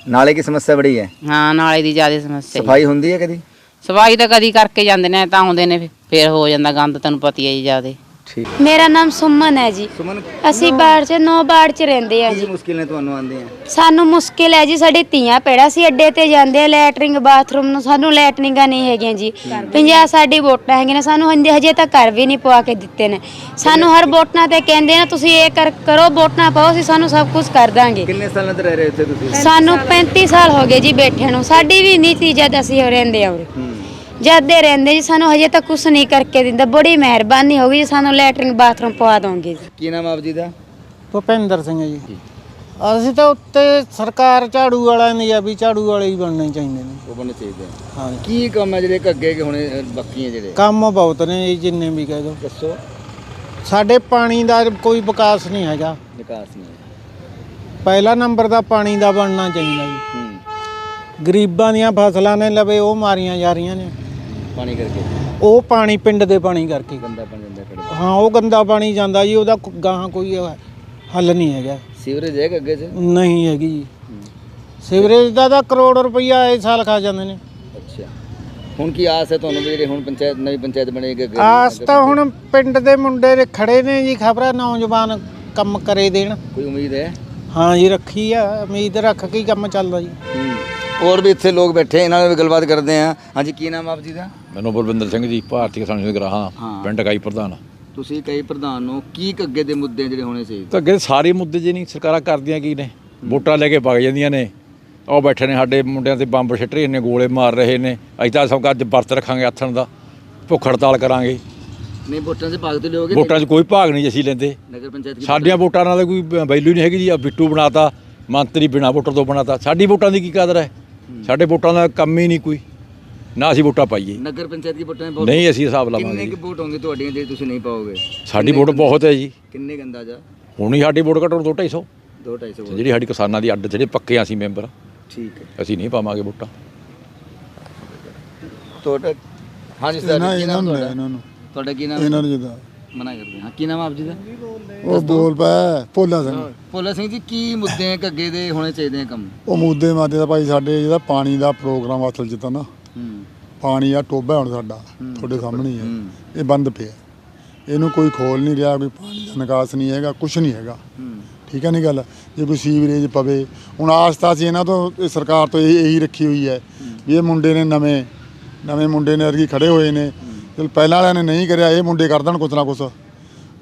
ਨਾਲੇ ਕੀ ਸਮੱਸਿਆ ਬੜੀ ਹੈ? ਹਾਂ ਨਾਲੇ ਦੀ ਜ਼ਿਆਦਾ ਸਮੱਸਿਆ ਜੀ। ਸਫ਼ਾਈ ਹੁੰਦੀ ਹੈ ਕਦੀ? ਸਫ਼ਾਈ ਤਾਂ ਕਦੀ ਕਰਕੇ ਜਾਂਦੇ ਨੇ ਤਾਂ ਆਉਂਦੇ ਨੇ ਫੇਰ ਹੋ ਜਾਂਦਾ ਗੰਦ ਤੈਨੂੰ ਪਤੀ ਹੈ ਜੀ ਜ਼ਿਆਦੇ। ਠੀਕ ਮੇਰਾ ਨਾਮ ਸੁਮਨ ਹੈ ਜੀ। ਸੁਮਨ ਅਸੀਂ ਬਾੜ 'ਚ ਨੌ ਬਾੜ 'ਚ ਰਹਿੰਦੇ ਆ ਕੀ ਜੀ। ਮੁਸ਼ਕਿਲ ਨੇ ਤੁਹਾਨੂੰ ਆਉਂਦੀਆਂ? ਸਾਨੂੰ ਮੁਸ਼ਕਿਲ ਹੈ ਜੀ ਸਾਡੇ ਧੀਆਂ ਪੈੜਾ ਸੀ ਅੱਡੇ ਤੇ ਜਾਂਦੇ ਆ ਲੈਟਰਿੰਗ ਬਾਥਰੂਮ ਨੂੰ ਸਾਨੂੰ ਲੈਟਰਿੰਗਾਂ ਨਹੀਂ ਹੈਗੀਆਂ ਜੀ। ਪੰਜਾਹ ਸਾਡੀ ਵੋਟਾਂ ਹੈਗੀਆਂ ਨੇ ਸਾਨੂੰ ਹੰਦੇ ਹਜੇ ਤੱਕ ਘਰ ਵੀ ਨਹੀਂ ਪਵਾ ਕੇ ਦਿੱਤੇ ਨੇ। ਸਾਨੂੰ ਹਰ ਵੋਟਾਂ ਤੇ ਕਹਿੰਦੇ ਨੇ ਤੁਸੀਂ ਇਹ ਕਰ ਕਰੋ ਵੋਟਾਂ ਪਾਓ ਅਸੀਂ ਸਾਨੂੰ ਸਭ ਕੁਝ ਕਰ ਦਾਂਗੇ। ਕਿੰਨੇ ਸਾਲਾਂ ਤੋਂ ਰਹਿ ਰਹੇ ਹੋ ਇੱਥੇ ਤੁਸੀਂ? ਸਾਨੂੰ 35 ਸਾਲ ਹੋ ਗਏ ਜੀ ਬੈਠੇ ਨੂੰ। ਸਾਡੀ ਵੀ ਨਹੀਂ ਸੀ ਜਦ ਅਸੀਂ ਉਹ ਰਹਿੰਦੇ ਆ ਉਰੇ। ਹੂੰ। ਜਦ ਦੇ ਰਹਿੰਦੇ ਜੀ ਸਾਨੂੰ ਹਜੇ ਤੱਕ ਕੁਝ ਨਹੀਂ ਕਰਕੇ ਦਿੰਦਾ। ਬੜੀ ਮਿਹਰਬਾਨੀ ਹੋਗੀ ਜੀ ਸਾਨੂੰ ਲੈਟਰਿੰਗ ਬਾਥਰੂਮ ਪਵਾ ਦੋਗੇ ਜੀ। ਕੀ ਨਾਮ ਆਪ ਜੀ ਦਾ? ਭੁਪਿੰਦਰ ਸਿੰਘ ਜੀ। ਅਸੀਂ ਤਾਂ ਉੱਤੇ ਸਰਕਾਰ ਝਾੜੂ ਵਾਲਿਆਂ ਦੀ ਆ ਵੀ ਝਾੜੂ ਵਾਲੇ ਹੀ ਬਣਨੇ ਚਾਹੀਦੇ ਨੇ। ਉਹ ਬਣਨੇ ਚਾਹੀਦੇ ਆ। ਹਾਂ ਕੀ ਕੰਮ ਹੈ ਜਿਹੜੇ ਘੱਗੇ ਕੇ ਹੁਣੇ ਅ, ਬਾਕੀ ਹੈ ਜਿਹੜੇ? ਕੰਮ ਬਹੁਤ ਨੇ ਜੀ ਜਿੰਨੇ ਵੀ ਕਹਿ ਦੋ। ਦੱਸੋ। ਸਾਡੇ ਪਾਣੀ ਦਾ ਕੋਈ ਵਿਕਾਸ ਨਹੀਂ ਹੈਗਾ। ਵਿਕਾਸ ਨਹੀਂ ਪਹਿਲਾ ਨੰਬਰ ਦਾ ਪਾਣੀ ਦਾ ਬਣਨਾ ਚਾਹੀਦਾ ਜੀ। ਹੂੰ। ਗਰੀਬਾਂ ਦੀਆਂ ਫਸਲਾਂ ਨੇ ਲਵੇ ਉਹ ਮਾਰੀਆਂ ਜਾ ਰਹੀਆਂ ਨੇ। ਪਾਣੀ ਕਰਕੇ? ਉਹ ਪਾਣੀ ਪਿੰਡ ਦੇ ਪਾਣੀ ਕਰਕੇ। ਗੰਦਾ ਪਾਣੀ ਜਾਂਦਾ ਖੜੇ ਹਾਂ ਉਹ ਗੰਦਾ ਪਾਣੀ ਜਾਂਦਾ ਜੀ ਉਹਦਾ ਕੋ- ਗਾਹਾਂ ਕੋਈ ਹੱਲ ਨਹੀਂ ਹੈਗਾ। ਸੀਵਰੇਜ ਹੈ ਘੱਗੇ 'ਚ? ਨਹੀਂ ਹੈਗੀ ਜੀ। ਸੀਵਰੇਜ ਦਾ ਤਾਂ ਕਰੋੜ ਰੁਪਈਆ ਇਸ ਸਾਲ ਖਾ ਜਾਂਦੇ ਨੇ। ਅੱਛਾ। ਹੁਣ ਕੀ ਆਸ ਹੈ ਤੁਹਾਨੂੰ ਵੀ ਜਿਹੜੇ ਹੁਣ ਪੰਚਾਇਤ ਨਵੀਂ ਪੰਚਾਇਤ ਬਣੇਗੀ? ਆਸ ਤਾਂ ਹੁਣ ਪਿੰਡ ਦੇ ਮੁੰਡੇ ਦੇ ਖੜੇ ਨੇ ਜੀ ਖਬਰਾਂ ਨੌਜਵਾਨ ਕੰਮ ਕਰੇ ਦੇਣ। ਕੋਈ ਉਮੀਦ ਹੈ? ਹਾਂ ਜੀ ਰੱਖੀ ਆ ਉਮੀਦ ਰੱਖ ਕੇ ਹੀ ਕੰਮ ਚੱਲਦਾ ਜੀ। ਹੂੰ। ਹੋਰ ਵੀ ਇੱਥੇ ਲੋਕ ਬੈਠੇ ਇਹਨਾਂ ਨਾਲ ਵੀ ਗੱਲਬਾਤ ਕਰਦੇ ਆ। ਹਾਂਜੀ ਕੀ ਨਾਮ ਆਪ ਜੀ ਦਾ? ਮੈਨੂੰ ਬਲਵਿੰਦਰ ਸਿੰਘ ਜੀ ਭਾਰਤੀ ਕਿਸਾਨ ਯੂਨੀਅਨ ਗਰਾਹਾਂ। ਪਿੰਡ ਕਾਈ ਪ੍ਰਧਾਨ ਤੁਸੀਂ ਕਈ ਪ੍ਰਧਾਨ ਨੂੰ ਕੀ ਘੱਗੇ ਦੇ ਮੁੱਦੇ ਜਿਹੜੇ ਹੋਣੇ ਚਾਹੀਦੇ ਤਾਂ ਅੱਗੇ ਸਾਰੇ ਮੁੱਦੇ ਜੇ ਨਹੀਂ ਸਰਕਾਰਾਂ ਕਰਦੀਆਂ ਕੀ ਨੇ? ਵੋਟਾਂ ਲੈ ਕੇ ਵਗ ਜਾਂਦੀਆਂ ਨੇ। ਉਹ ਬੈਠੇ ਨੇ ਸਾਡੇ ਮੁੰਡਿਆਂ ਤੇ ਬੰਬ ਛਿੱਟ ਰਹੇ ਨੇ ਗੋਲੇ ਮਾਰ ਰਹੇ ਨੇ। ਅਸੀਂ ਤਾਂ ਸਭ ਅੱਜ ਵਰਤ ਰੱਖਾਂਗੇ ਆਥਣ ਦਾ ਭੁੱਖ ਹੜਤਾਲ ਕਰਾਂਗੇ। ਨਹੀਂ ਵੋਟਾਂ 'ਚ ਭਾਗ ਤੇ ਲਿਓਗੇ? ਵੋਟਾਂ 'ਚ ਕੋਈ ਭਾਗ ਨਹੀਂ ਅਸੀਂ ਲੈਂਦੇ। ਨਗਰ ਪੰਚਾਇਤ ਦੀ ਸਾਡੀਆਂ ਵੋਟਾਂ ਨਾਲ ਕੋਈ ਵੈਲਿਊ ਨਹੀਂ ਹੈਗੀ ਜੀ। ਆ ਬਿੱਟੂ ਬਣਾਤਾ ਮੰਤਰੀ ਬਿਨਾ ਵੋਟਰ ਤੋਂ ਬਣਾਤਾ। ਸਾਡੀ ਵੋਟਾਂ ਦੀ ਕੀ ਕਦਰ ਹੈ? ਸਾਡੇ ਵੋਟਾਂ ਦਾ ਕੰਮ ਹੀ ਨਹੀਂ ਕੋਈ। ਨਾ ਅਸੀਂ ਵੋਟਾਂ ਪਾਈਏ। ਨਗਰ ਪੰਚਾਇਤ ਦੀ ਵੋਟਾਂ ਬਹੁਤ ਨਹੀਂ ਅਸੀਂ ਹਿਸਾਬ ਕਿੰਨੇ ਲਾਵਾਂਗੇ ਕਿ ਵੋਟ ਹੋਣਗੇ ਤੁਹਾਡੀਆਂ ਜਿਹੜੇ ਤੁਸੀਂ ਨਹੀਂ ਪਾਓਗੇ? ਸਾਡੀ ਵੋਟ ਬਹੁਤ ਹੈ ਜੀ। ਕਿੰਨੇ ਗੰਦਾ ਜਾ ਹੁਣ ਹੀ ਸਾਡੀ ਵੋਟ ਘਟੋ 2 250 2 250 ਵੋਟ। ਜਿਹੜੀ ਸਾਡੀ ਕਿਸਾਨਾਂ ਦੀ ਅੱਡ ਜਿਹੜੇ ਪੱਕੇ ਆ ਅਸੀਂ ਮੈਂਬਰ। ਠੀਕ ਹੈ। ਅਸੀਂ ਨਹੀਂ ਪਾਵਾਂਗੇ ਵੋਟਾਂ। ਤੁਹਾਡਾ ਹਾਂਜੀ ਸਰ ਕੀ ਨਾਮ ਤੁਹਾਡਾ? ਇਹਨਾਂ ਨੂੰ। ਤੁਹਾਡਾ ਕੀ ਨਾਮ? ਇਹਨਾਂ ਨੂੰ ਜਿੱਦਾਂ। ਮਨਾ ਕਰਦੇ ਹਾਂ। ਕੀ ਨਾਮ ਆਪ ਜੀ ਦਾ? ਉਹ ਬੋਲ ਪਿਆ ਭੋਲਾ ਸਿੰਘ। ਭੋਲਾ ਸਿੰਘ ਜੀ ਕੀ ਮੁੱਦੇ ਆ ਘੱਗੇ ਦੇ ਹੋਣੇ ਚਾਹੀਦੇ ਆ ਕੰਮ? ਉਹ ਮੂਦੇ ਮਾਦੇ ਦਾ ਭਾਈ ਸਾਡੇ ਜਿਹੜਾ ਪਾਣੀ ਦਾ ਪ੍ਰੋਗਰਾਮ ਅਸਲ ਚ ਤਾਂ ਨਾ ਹੂੰ। ਪਾਣੀ ਆ ਟੋਬਾ ਹੁਣ ਸਾਡਾ ਤੁਹਾਡੇ ਸਾਹਮਣੇ ਹੀ ਹੈ। ਇਹ ਬੰਦ ਪਿਆ। ਇਹਨੂੰ ਕੋਈ ਖੋਲ ਨਹੀਂ ਰਿਹਾ ਕੋਈ ਪਾਣੀ ਦਾ ਨਿਕਾਸ ਨਹੀਂ ਹੈਗਾ ਕੁਝ ਨਹੀਂ ਹੈਗਾ। ਹੂੰ। ਠੀਕ ਹੈ ਨਹੀਂ ਗੱਲ? ਜੇ ਕੋਈ ਸੀਵਰੇਜ ਪਵੇ ਹੁਣ ਆਸਤਾ ਸੀ ਇਹਨਾਂ ਤੋਂ ਇਹ ਸਰਕਾਰ ਤੋਂ ਇਹ ਇਹੀ ਰੱਖੀ ਹੋਈ ਹੈ। ਵੀ ਇਹ ਮੁੰਡੇ ਨੇ ਨਵੇਂ ਨਵੇਂ ਮੁੰਡੇ ਨੇ ਅਰਗੀ ਖੜੇ ਹੋਏ ਨੇ। ਚਲ ਪਹਿਲਾਂ ਵਾਲਿਆਂ ਨੇ ਨਹੀਂ ਕਰਿਆ ਇਹ ਮੁੰਡੇ ਕਰ ਦੇਣ ਕੁਛ ਨਾ ਕੁਛ